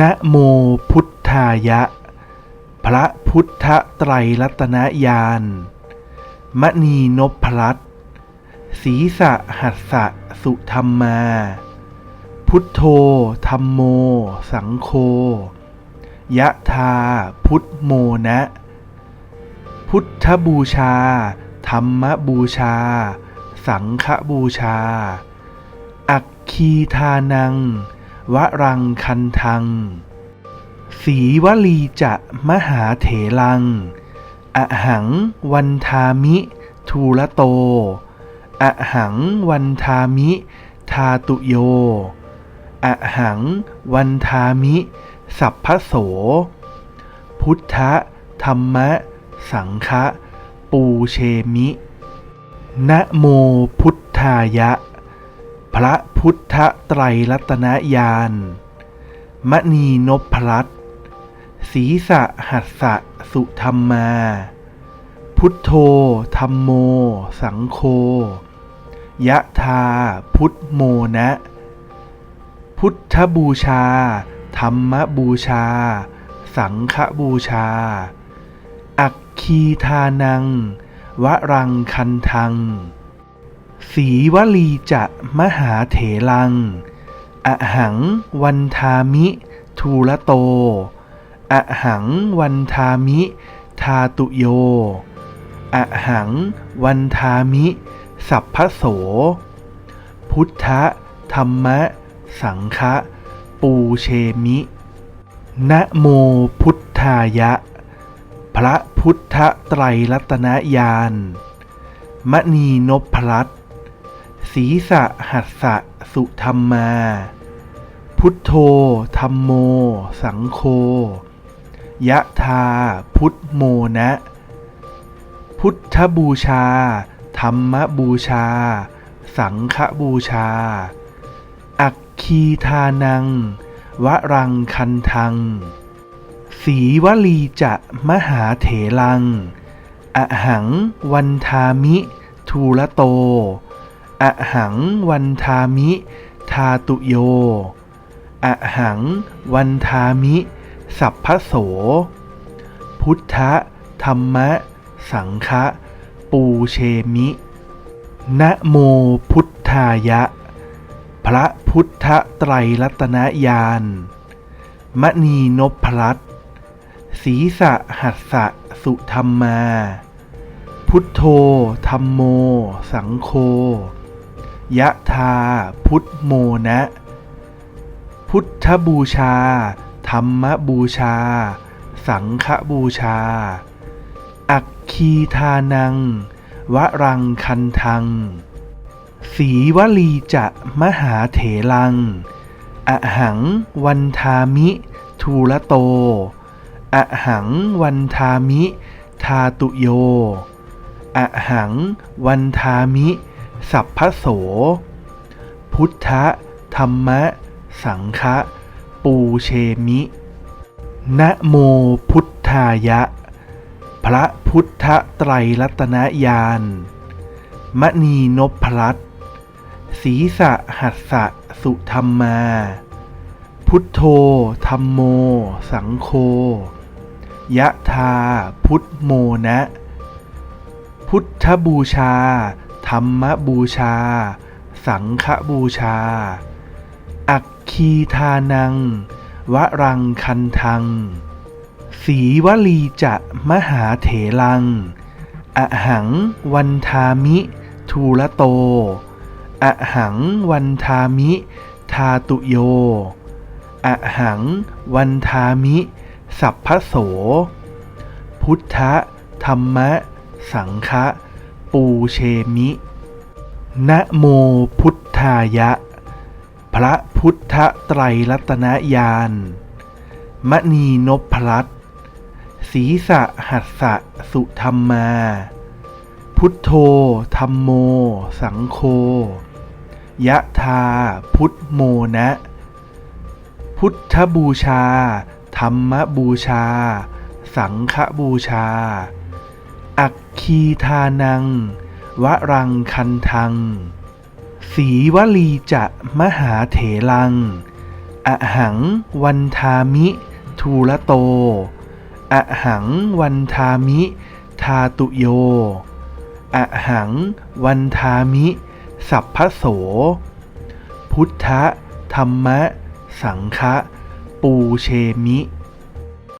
นะโมพุทธายะ พระพุทธไตรรัตนญาณมณีนพพลัดศีสะหัสสะสุธรรมา พุทโธธรรมโม สังโฆยะธาพุทธโมนะ พุทธบูชา ธรรมบูชา สังฆบูชา อักคีทานัง วรังคันทัง สีวลีจะมหาเถลัง อหังวันทามิทูละโต อหังวันทามิ ทาตุโย อหังวันทามิ สัพพโส พุทธธรรมะ สังฆะปูเชมิ นะโมพุทธายะ พระพุทธไตรรัตนญาณมณีนพพลัดศีสะหัสสะสุธรรมา พุทโธธรรมโม สังโฆยะธาพุทธโมนะ พุทธบูชา ธรรมบูชา สังฆบูชา อักคีทานัง วรังคันทัง สีวลีจะมหาเถลัง อหังวันทามิทูละโต อหังวันทามิ ทาตุโย อหังวันทามิ สัพพโส พุทธธรรมะ สังฆะปูเชมิ นะโมพุทธายะ พระพุทธไตรรัตนญาณมณีนพพลัด ศีสะหัสสะสุธรรมา พุทโธธรรมโม สังโฆยะธาพุทธโมนะ พุทธบูชา ธรรมบูชา สังฆบูชา อักคีทานัง วรังคันทัง สีวลีจะมหาเถลัง อหังวันทามิ ทูละโต อหังวันทามิ ทาตุโยอหังวันทามิ สัพพโส พุทธธรรมะ สังฆะปูเชมิ นะโมพุทธายะ พระพุทธไตรรัตนญาณมณีนพพลัดศีสะหัสสะสุธรรมา พุทโธธรรมโม สังโฆ ยะธาพุทธโมนะ พุทธบูชา ธรรมบูชา สังฆบูชา อักคีทานัง วรังคันทัง สีวลีจะมหาเถลัง อหังวันทามิทูละโต อหังวันทามิ ทาตุโย อหังวันทามิ สัพพโส พุทธธรรมะ สังฆะปูเชมิ นะโมพุทธายะ พระพุทธไตรรัตนญาณมณีนพพลัดศีสะหัสสะสุธรรมา พุทโธธรรมโม สังโฆยะธาพุทโมนะ พุทธบูชา รรมบูชา สังฆบูชา อักคีทานัง วรังคันทัง สีวลีจะมหาเถลัง อหังวันทามิทูละโต อหังวันทามิ ทาตุโย อหังวันทามิ สัพพโส พุทธธรรมะ สังฆะ ปูเชมิ นะโมพุทธายะ พระพุทธไตรรัตนญาณมณีนพพลัดศีสะหัสสะสุธรรมา พุทโธธรรมโม สังโฆยะธาพุทโมนะ พุทธบูชา ธรรมบูชา สังฆบูชา อักคีทานัง วรังคันทัง สีวลีจะมหาเถลังอะหังวันทามิ ทูละโตอะหังวันทามิ ทาตุโยอะหังวันทามิ สัพพโส พุทธธรรมะ สังฆะปูเชมิ